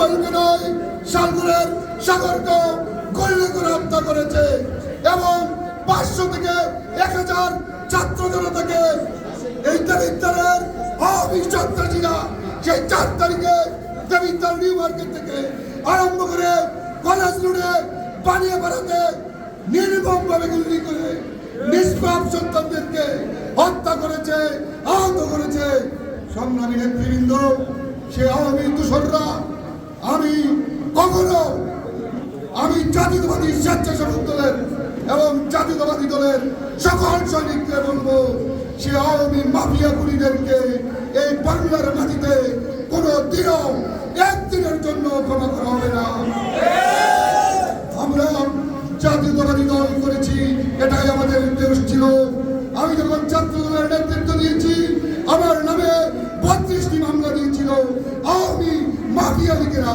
রুবেলকে নয় সাগরের সাগরকে গল্লি করে হত্যা করেছে এবং পাঁচশো থেকে এক হাজার ছাত্র জনতাকে এই দেবিদ্দারের অবিশ্বাসীরা সেই চার তারিখে দেবিদ্দার নিউ মার্কেট থেকে আরম্ভ করে কলেজ রোডে বানিয়ে বেড়াতে নির্মম ভাবে গুলি করে নিষ্পাপ সন্তানদেরকে হত্যা করেছে, আহত করেছে। সংগ্রামী নেতৃবৃন্দ, সে আওয়ামী দূষণরা আমি কখনো আমি জাতীয়তাবাদী স্বেচ্ছাসেবক দলের এবং জাতীয়তাবাদী দলের সকল সৈনিককে বলব, সে আওয়ামী মাফিয়া গুলিদেরকে এই বাংলার মাটিতে কোনো দিনও একদিনের জন্য ক্ষমা করা হবে না আমরা জাতীয়তাবাদী দল করেছি এটাই আমাদের উদ্দেশ্য ছিল আমি যখন ছাত্র দলের নেতৃত্ব দিয়েছি আমার নামে বত্রিশটি মামলা দিয়েছিল আওয়ামী মাফিয়া লীগেরা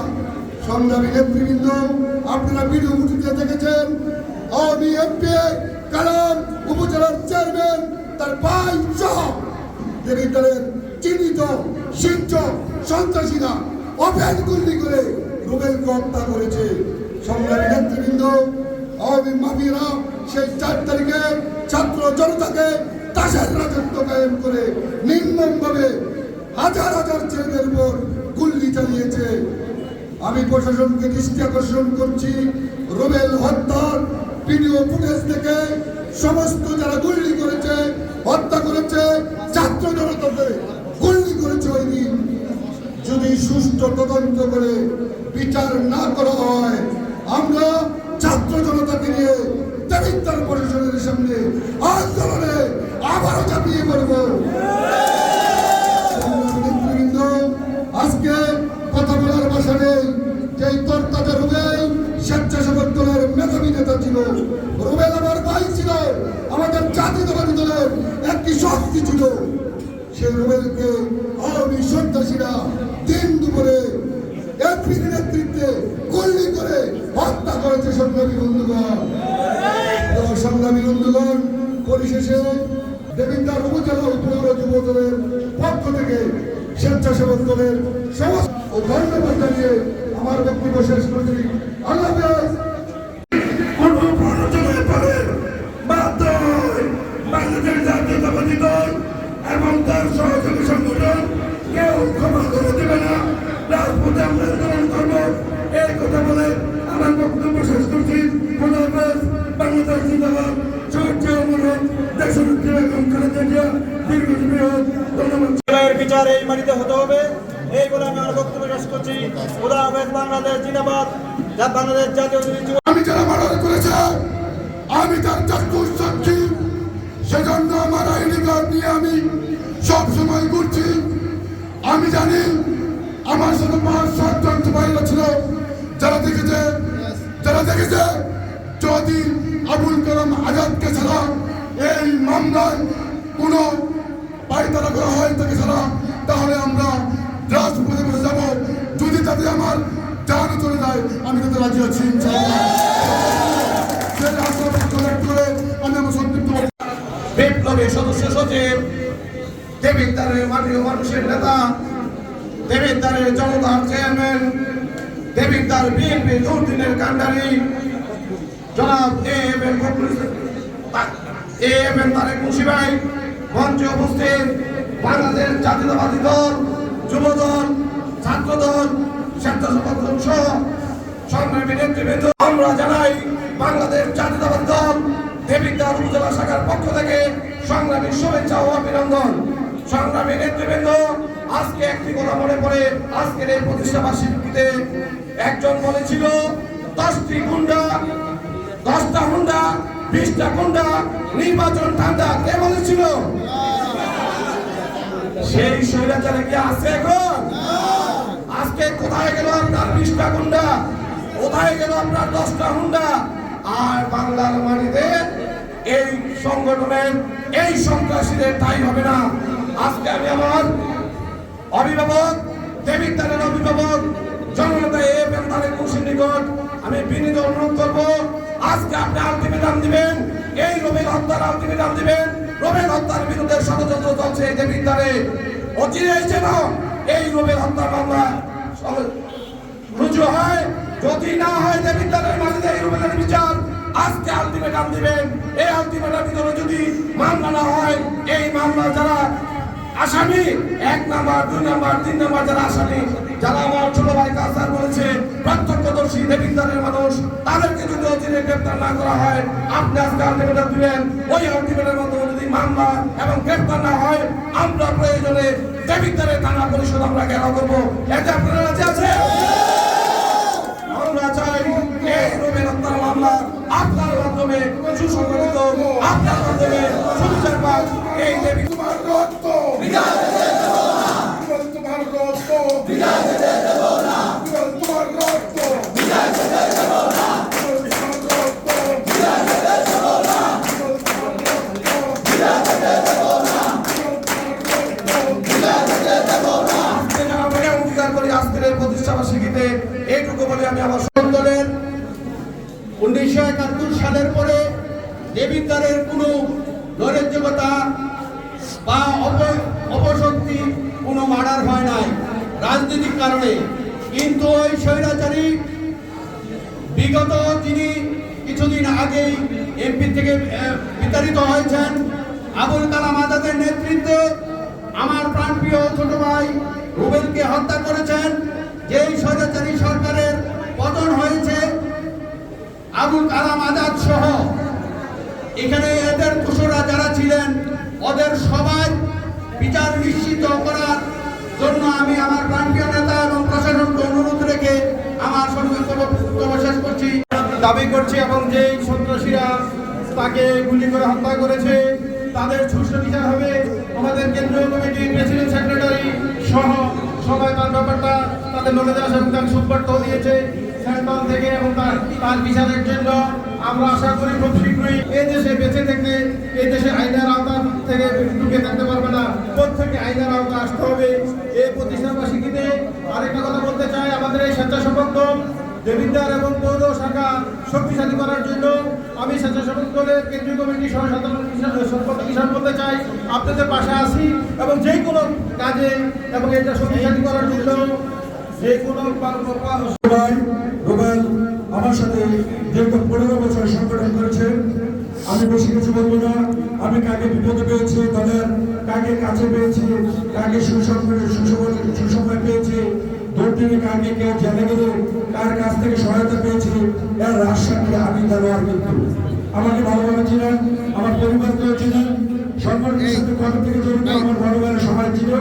সংগ্রামী নেতৃবৃন্দ, আপনারা ভিডিও ফুটেজে দেখেছেন আওয়ামী এমপি, কালাম উপজেলার চেয়ারম্যান, তার ভাই সহ চিহ্নিত শিঞ্চ সন্ত্রাসীরা অভেদ গুলি করে রুবেলকে হত্যা করেছে। সংগ্রামী নেতৃবৃন্দ, আওয়ামী মাফিয়ারা সেই চার তারিখে ছাত্র জনতাকে তাসের রাজত্ব কায়েম করে নির্মমভাবে হাজার হাজার ছেলেদের উপর গুল্লি চালিয়েছে। আমি প্রশাসনকে দৃষ্টি আকর্ষণ করছি। রুবেল হত্যার ভিডিও ফুটেজ থেকে সমস্ত যারা গুল্লি করেছে, হত্যা করেছে, ছাত্র জনতাকে গুল্লি করেছে ওই দিন। যদি সুষ্ঠু তদন্ত করে বিচার না করা হয়, আমরা ছাত্র জনতাকে নিয়ে দেবিদ্বার প্রশাসনের সামনে আন্দোলনে রুবেল আমার ভাই ছিল আমাদের জাতীয়তাবাদী দলের একটি শক্তি ছিল। সেই রুবেলকে আওয়ামী সন্ত্রাসীরা দিন দুপুরে এমপির নেতৃত্বে গুল্লি করে হত্যা করেছে সংগ্রামী বন্ধুগণ। সংগ্রামী বন্ধুগণ, পরিশেষে দেবিন্দার উপজেলা উপজেলা যুব দলের পক্ষ থেকে স্বেচ্ছাসেবক দলের সমস্ত ও ধন্যবাদ জানিয়ে আমার বক্তব্য শেষ করছি। আল্লাহ বাংলাদেশ জাতীয়তাবাদী দল এবং তার সহযোগী সংগঠন কেউ ক্ষমা করে দেবে না। রাজপথে আমরা আন্দোলন করব। এই কথা বলে আমার বক্তব্য শেষ করছি। বাংলাদেশ জিন্দাবাদ। বিচার এই মাটিতে হতে হবে। এই বলে আমি আমার বক্তব্য শেষ করছি। বাংলাদেশ জিন্দাবাদ। বাংলাদেশ জাতীয় আমি যারা মার্ডার করেছে আমি তার চাক্ষুষ সাক্ষী। সেজন্য আমার আইনি নিয়ে আমি সব সময় ঘুরছি। আমি জানি আমার সাথে পাঁচ সাতজন বাইরে ছিল। যারা দেখেছে যারা দেখেছে, যদি আবুল কালাম আজাদকে ছাড়া এই মামলায় কোনো পায়তারা করা হয় তাকে ছাড়া, তাহলে আমরা রাজপথে বসে যাব। যদি তাতে আমার জান চলে যায়, আমি তাতে রাজি আছি সেই রাজপথ কালেক্ট করে আমি আমার সন্তুষ্ট বিপ্লবী সদস্য সচিব দেবিদ্বারের মাটির মানুষের নেতা দেবিদ্বারের জনতার চেয়ারম্যান দেবিদ্বার বিএনপি দুর্দিনের কান্ডারি জনাব A M M A M M Tarek Munshi মঞ্চে উপস্থিত বাংলাদেশ জাতীয়তাবাদী দল যুব দল ছাত্র দল স্বেচ্ছাসেবক দল সহ আমরা জানাই বাংলাদেশ জাতীয়তাবাদী দল দেবিদ্বার উপজেলা শাখার পক্ষ থেকে সংগ্রামী শুভেচ্ছা ও অভিনন্দন। সংগ্রামী নেতৃবৃন্দ, আজকে একটি কথা মনে পড়ে, আজকের এই প্রতিষ্ঠা বার্ষিকীতে একজন বলেছিল, দশটি গুন্ডা, দশটা হুন্ডা, বিশটা গুন্ডা, নির্বাচন ঠান্ডা। কে বলেছিল? সেই স্বৈরাচারে কি আছে এখন? আজকে কোথায় গেল আপনার বিশটা গুন্ডা? কোথায় গেল আপনার দশটা হুন্ডা? আর বাংলার মাটিতে এই সংগঠনের, এই সন্ত্রাসীদের তাই হবে না। আজকে আমি আমার অভিভাবক, দেবী দেবিদ্বারের অভিভাবক, জননেতা এ এম তারেক মুন্সির নিকট আমি বিনীত অনুরোধ করব, আজকে আপনি আলটিমেটাম দিবেন, এই রবির হত্যার আলটিমেটাম দিবেন, রবির হত্যার বিরুদ্ধে ষড়যন্ত্র চলছে এই দেবিদ্বারে অচিরেই যেন এই রবির হত্যার মামলা রুজু হয় যদি না হয় দেবিদ্বারের মাঝে এই রুবেলের বিচার, আজকে আলটিমেটাম দিবেন। এই আলটিমেটাম ভিতরে যদি মামলা না হয়, এই মামলা যারা আসামি, এক নাম্বার, দুই নাম্বার, তিন নাম্বার যারা আসামি, যারা আমার ছোট ভাই কাসার বলেছে, প্রত্যক্ষদর্শী দেবিদ্বারের মানুষ, তাদেরকে যদি অচিরে গ্রেপ্তার না করা হয়, আপনি আজকে আলটিমেটাম দিবেন। ওই আলটিমেটার মাধ্যমে যদি মামলা এবং গ্রেপ্তার না হয়, আমরা প্রয়োজনে দেবিদ্বারের থানা পরিষদ আমরা ঘেরাও করব। এতে আপনারা রাজি আছে দেবিদ্বারের কোনো নৈরাজ্যকতা বা অপ- অপশক্তি কোনো মার্ডার হয় নাই। রাজনৈতিক কারণে। কিন্তু ওই স্বৈরাচারী বিগত তিনি কিছুদিন আগেই এমপি থেকে বিতাড়িত হয়েছেন, আবুল কালাম আজাদের নেতৃত্বে আমার প্রাণপ্রিয় ছোট ভাই রুবেলকে হত্যা করেছেন। যেই স্বৈরাচারী সরকারের পতন হয়েছে, আবুল কালাম আজাদ সহ এখানে এদের দোষরা যারা ছিলেন, ওদের সবাই বিচার নিশ্চিত করার জন্য আমি আমার প্রাণপ্রিয় নেতা এবং প্রশাসনকে অনুরোধ রেখে আমার বক্তব্য শেষ করছি। দাবি করছি এবং যে সন্ত্রাসীরা তাকে গুলি করে হত্যা করেছে, তাদের সুষ্ঠু বিচার হবে। আমাদের কেন্দ্রীয় কমিটির প্রেসিডেন্ট সেক্রেটারি সহ সবাই তার ব্যাপারটা তাদের নলেজে আসে এবং তার সুপার্থ দিয়েছে। সেন্ট্রাল থেকে এবং তার তার বিচারের জন্য আমরা আশা করি খুব শীঘ্রই এই দেশে বেঁচে থাকতে এই দেশে আইনের আওতা থেকে ঢুকে থাকতে পারবে না। প্রত্যেকে আইনের আওতা আসতে হবে। এই প্রতিষ্ঠা বার্ষিকীতে আরেকটা কথা বলতে চাই। আমাদের এই স্বেচ্ছাসেবক দল, দেবিদ্বার এবং পৌর শাখা শক্তিশালী করার জন্য আমি স্বেচ্ছাসেবক দলের কেন্দ্রীয় কমিটি সহ সাধারণ বলতে চাই। আপনাদের পাশে আসি এবং যে কোনো কাজে এবং এটা শক্তিশালী করার জন্য যে কোনো আমার সাথে দীর্ঘ পনেরো বছর সংগঠন করেছে। আমি বেশি কিছু বলব না। আমি কাকে বিপদে পেয়েছি দলের কাকে কাছে পেয়েছি, কাকে সুসংগঠন সুসময় পেয়েছি দুর্দিনে কাকে কে জেলে গেলে কার কাছ থেকে সহায়তা পেয়েছি, এর রাজসাক্ষী আমি দেওয়ার কিন্তু। আমাকে ভালোভাবে চিনেন, আমার পরিবারকেও চিনেন সংগঠনের সাথে কত থেকে জড়িত আমার ভাইয়ের সবাই ছিল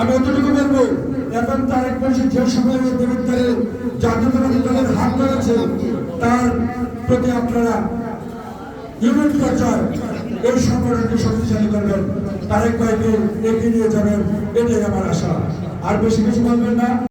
আমি অতটুকু বলব এখন তার এক মাসে যে সময় দেবতারে জাতীয়তাবাদী দলের হাত ধরেছে, তার প্রতি আপনারা ইউনিট প্রচার, এই সংগঠনকে শক্তিশালী করবেন। তারেক ভাইকে এগিয়ে নিয়ে যাবেন, এটাই আমার আশা। আর বেশি কিছু বলবেন না।